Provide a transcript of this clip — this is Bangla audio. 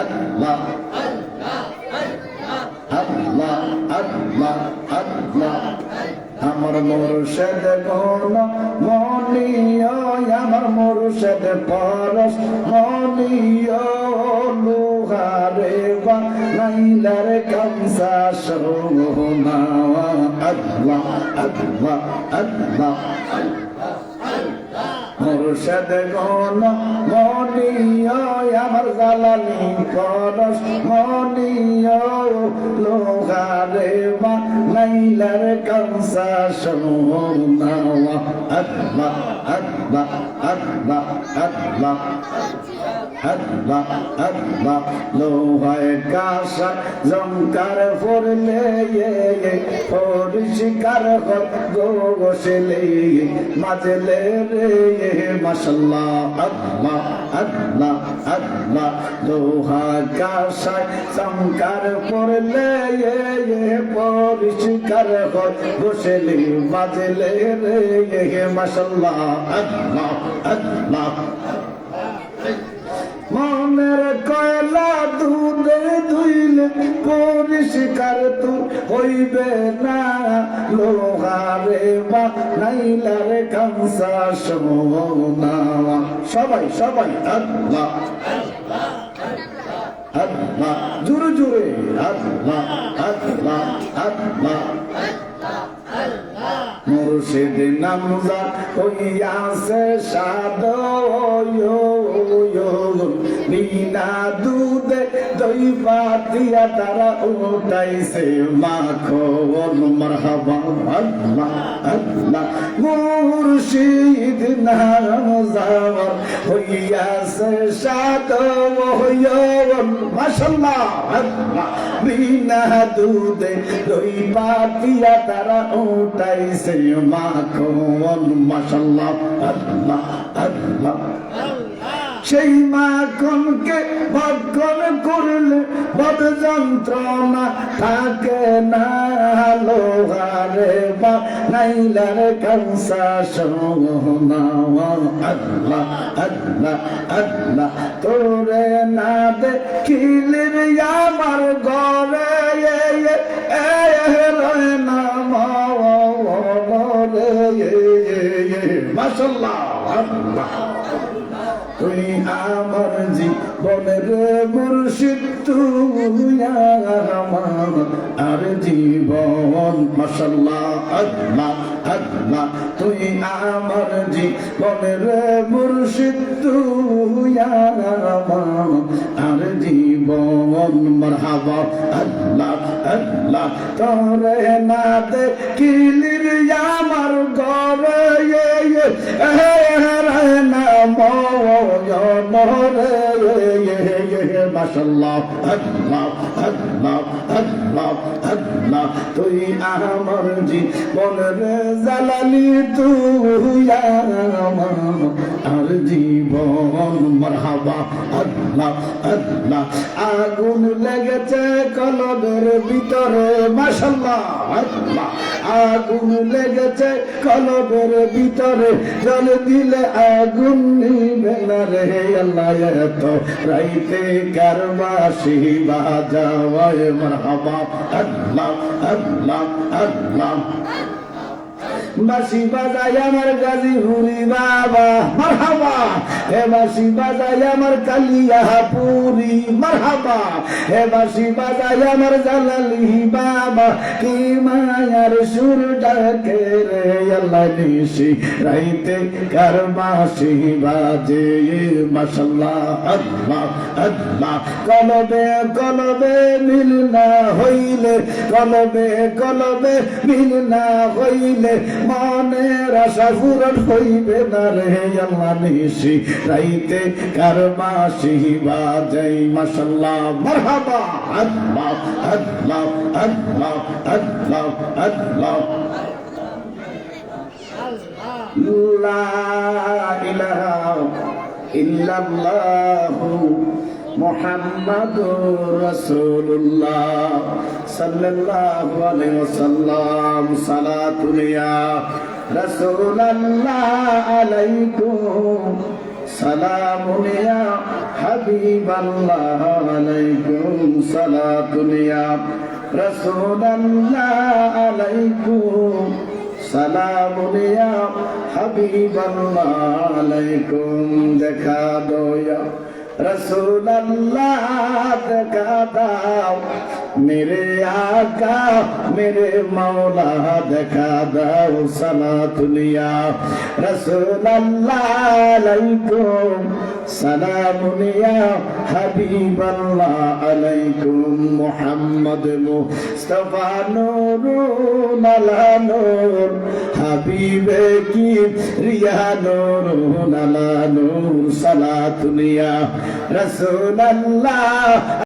আল্লাহ আল্লাহ আল্লাহ আল্লাহ আমার মুর্শিদ কোন মনিয়, আমার মুর্শিদ পরশ মনিয়, লোহারে বা নাইলার কমসা সোনা আল্লাহ আল্লাহ আল্লাহ। মুর্শিদ গণ মনিয় আমার জালালি করস মনিয় লোহারে বা নাইলার কমসা সোনা আকবা আকবা আকবা আল্লাহ আল্লাহ আল্লাহ লোহায় কাশা জঙ্কার ফরলে পরিষ্কার হর গোসলে মাজলে রে মাসাল্লাহ আল্লাহ আল্লাহ আল্লাহ লোহা কাশায় জঙ্কার ফরলে পরিষ্কার হর গোসলে মাজলে রে মাসাল্লাহ আল্লাহ আল্লাহ মনের কয়লা দুধে ধুইলে পরিষ্কার তু হইবে না। লোহারে বা নাইলারে সোনা সবাই সবাই, আল্লাহ আল্লাহ জোরে জোরে, আল্লাহ আল্লাহ আল্লাহ মুর্শিদ নামজা হইয়াছে সাদ বিনা দুধে দই পাতিয়া তারা উঠাইছে মাখন মারহাবা আল্লাহ আল্লাহ। মুর্শিদ নামজা হইয়াছে সাত সাদ মাশাল্লাহ আল্লাহ। বিনা দুধে দই পাতিয়া তারা উঠাইছে মাখন মাশাল্লাহ আল্লাহ আল্লাহ। সেই মাখনকে ভক্ষণ করলে বদ যন্ত্রণা থাকে না। লোহারে বা নাইলার কংসা সোনা আল্লাহ আল্লাহ আল্লাহ। তোরে না দেখিলে আমার তুই আমার জীবনের মুর্শিদ তুই আমার আর জীবন। মাসাল্লাহ আল্লাহ আল্লাহ, তুই আমার জীবনের মুর্শিদ, তুই আমার। জীবন, মরহাবা, আল্লাহ আল্লাহ, তোরে না দেখিলির আমার গরে না মাশাল্লাহ আল্লাহ আল্লাহ আল্লাহ আল্লাহ, তুই আমার জীবনের জালালি তুই আমার আর জীবন, মারহাবা, আল্লাহ আল্লাহ। আগুন লেগেছে কলবের ভিতরে মাশাল্লাহ আল্লাহ। আগুন লেগেছে কলবের ভিতরে, জল দিলে আগুন নিবে না রে আল্লাহ, এত রাইতে কারবাসি বাজাওয়ায়, মারহাবা, আল্লাহ আল্লাহ আল্লাহ। বাসি বাজাই আমার গাজী হুরি বাবা। মারহাবা। হে বাসি বাজাই আমার কালিয়া পুরি মারহাবা। হে বাসি বাজাই আমার জালালি বাবা। কি মায়ার সুর ডাকে রে আল্লাহ নিশি। রাইতে কার বাসি বাজে, মাশাল্লাহ, আল্লাহ আল্লাহ। কলবে কলবে মিল না হইলে, কলবে কলবে মিল না হইলে মনের আশা পূরণ হইবে না রে আল্লাহ নিশি। রাইতে কার মাসি বাজাই, মাশাল্লাহ, মারহাবা। আল্লাহ আল্লাহ আল্লাহ আল্লাহ আল্লাহ। লা ইলাহা ইল্লাল্লাহু মুহাম্মাদুর রাসূলুল্লাহ সাল্লাল্লাহু আলাইহি ওয়াসাল্লাম সালাতুল ইয়া রাসূলুল্লাহ আলাইকুম সালামুন ইয়া হাবিবাল্লাহ আলাইকুম সালাতুন ইয়া রাসূলাল্লাহ আলাইকুম সালামুন ইয়া হাবিবাল্লাহ আলাইকুম দেখা দয়া রসুল্লাহ দেখা দাও মেরে আকা মেরে মৌলা দেখা দাও সালাতুলিয়া রসুল্লাহ আলাইকুম সালামুলিয়া হাবিবাল্লাহ আলাইকুম মুহাম্মদ মুস্তাফা নূরুন আলা নূর হাবিবে কি? রিয়া নূরুন আলা নূর সালাতুলিয়া রাসূলুল্লাহ।